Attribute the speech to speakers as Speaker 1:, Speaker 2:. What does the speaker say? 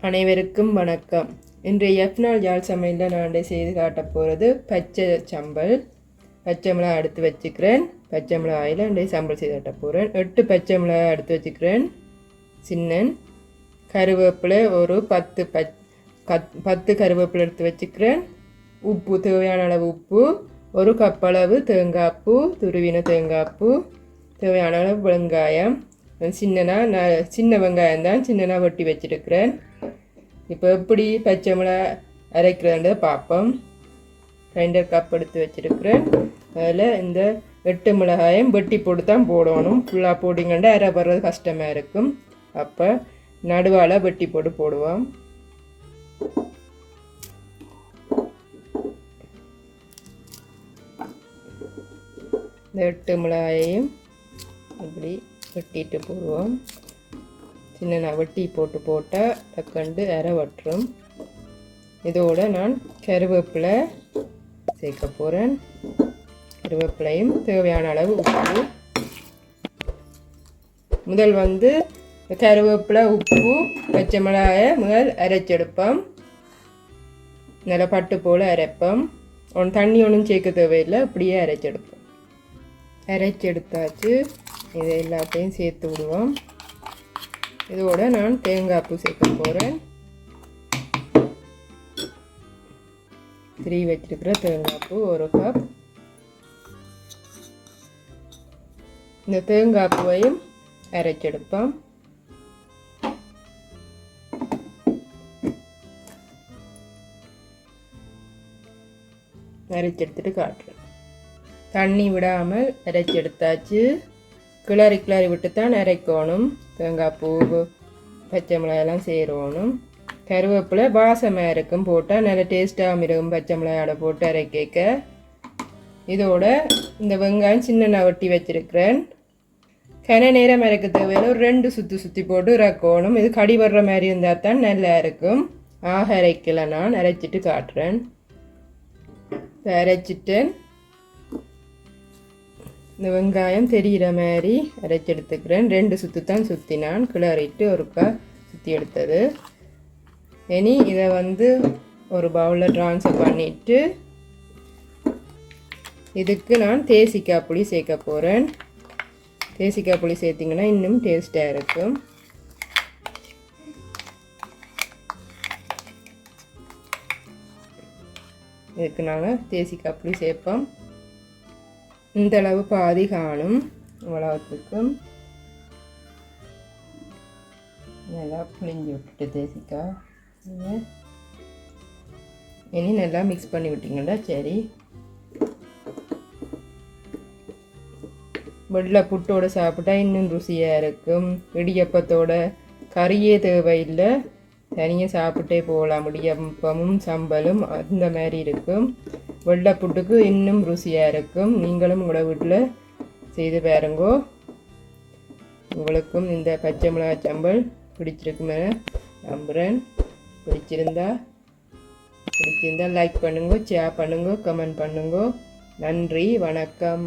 Speaker 1: அனைவருக்கும் வணக்கம். இன்றைய எஃப்னால் யாழ் சமையலில் நான் செய்து காட்டப் போகிறது பச்சை சம்பல். பச்சை மிளகாய் எடுத்து வச்சுக்கிறேன். பச்சை மிளகாயில் இன்றைய சம்பல் செய்து காட்ட போகிறேன் எட்டு பச்சை மிளகாய் எடுத்து வச்சுக்கிறேன். சின்னன். கருவேப்பிலை ஒரு பத்து பச் கத் பத்து கருவேப்பிலை எடுத்து வச்சுக்கிறேன். உப்பு தேவையான அளவு உப்பு. ஒரு கப் அளவு தேங்காய்ப்பூ துருவின தேங்காய்ப்பூ தேவையான அளவு வெங்காயம். சின்னனா நான் சின்ன வெங்காயம் தான் சின்னனாக வெட்டி வச்சிருக்கிறேன். இப்போ எப்படி பச்சை மிளகா அரைக்கிறத பார்ப்போம். கிரைண்டர் கப் எடுத்து வச்சிருக்கிறேன். அதில் இந்த எட்டு மிளகாயும் வெட்டி போட்டு தான் போடணும். ஃபுல்லாக போட்டிங்கன்னா அரை போடுறது கஷ்டமாக இருக்கும். அப்போ நடுவால் வெட்டி போட்டு போடுவோம். இந்த எட்டு மிளகாயையும் இப்படி வெட்டிட்டு போடுவோம். சின்ன வெட்டி போட்டு போட்டால் டக்கண்டு அரை வட்டுரும். இதோடு நான் கருவேப்பிலை சேர்க்க போகிறேன் கருவேப்பிலையும் தேவையான அளவு உப்பு. முதல் வந்து கருவேப்பிலை உப்பு பச்சை மிளகாயை முதல் அரைச்செடுப்போம். நல்லா பட்டு போல் அரைப்போம். ஒன் தண்ணி ஒன்றும் சேர்க்க தேவையில்லை அப்படியே அரைச்செடுப்போம். அரைச்செடுத்தாச்சு. இதை எல்லாத்தையும் சேர்த்து விடுவோம். இதோட நான் தேங்காய் பூ சேர்க்க போகிறேன் திரி வச்சிருக்கிற தேங்காய் பூ ஒரு கப் இந்த தேங்காய் பூவையும் அரைச்செடுப்போம் அரைச்செடுத்துட்டு காட்டுறேன். தண்ணி விடாமல் அரைச்செடுத்தாச்சு கிளறி கிளறி விட்டு தான் அரைக்கணும். தேங்காய் பூ பச்சை மிளகாயெல்லாம் சேரணும். கருவேப்பிலை வாசமாக இருக்கும் போட்டால் நல்லா டேஸ்ட்டாகவும் இருக்கும் பச்சை மிளகாயோட போட்டு அரைக்க இதோட இந்த வெங்காயம் சின்ன வெட்டி வச்சுருக்கிறேன். கன நேரம் இறக்க தேவையில்ல. ஒரு ரெண்டு சுற்றி சுற்றி போட்டு இறக்கணும். இது கடி வர்ற மாதிரி இருந்தால் தான் நல்லா இருக்கும். ஆக அரைக்கலை நான். அரைச்சிட்டு காட்டுறேன். அரைச்சிட்டேன். இந்த வெங்காயம் தெரிகிற மாதிரி அரைச்சி எடுத்துக்கிறேன். ரெண்டு சுற்று தான் சுற்றி நான் கிளறிட்டு ஒருக்கா சுற்றி எடுத்தது. இனி இதை வந்து ஒரு பவுலில் ட்ரான்ஸ்ஃபர் பண்ணிவிட்டு இதுக்கு நான் தேசிக்காய் புளி சேர்க்க போகிறேன் தேசிக்காய் புளி சேர்த்திங்கன்னா இன்னும் டேஸ்ட்டாக இருக்கும். இதுக்கு நாங்கள் தேசிக்காய் புளி சேர்ப்போம். இந்த அளவு பாதி காணும். இவ்வளவுத்துக்கும். நல்லா புளிஞ்சு விட்டுட்டு தேசிக்கா. இனி நல்லா மிக்ஸ் பண்ணி விட்டிங்கன்னா சரி. வெள்ளை புட்டோட சாப்பிட்டா இன்னும் ருசியாக இருக்கும். இடியப்பத்தோட கறியே தேவையில்லை. தனியாக சாப்பிட்டே போகலாம். இடியப்பமும் சம்பலும் அந்த மாதிரி இருக்கும். வெள்ளை புட்டுக்கு இன்னும் ருசியாக இருக்கும். நீங்களும் உங்களோட வீட்டில் செய்து பாருங்கோ. உங்களுக்கும் இந்த பச்சை மிளகாய் சம்பல் பிடிச்சிருக்குமே. நம்புகிறேன் பிடிச்சிருந்தா பிடிச்சிருந்தா லைக் பண்ணுங்க ஷேர் பண்ணுங்க கமெண்ட் பண்ணுங்க. நன்றி வணக்கம்.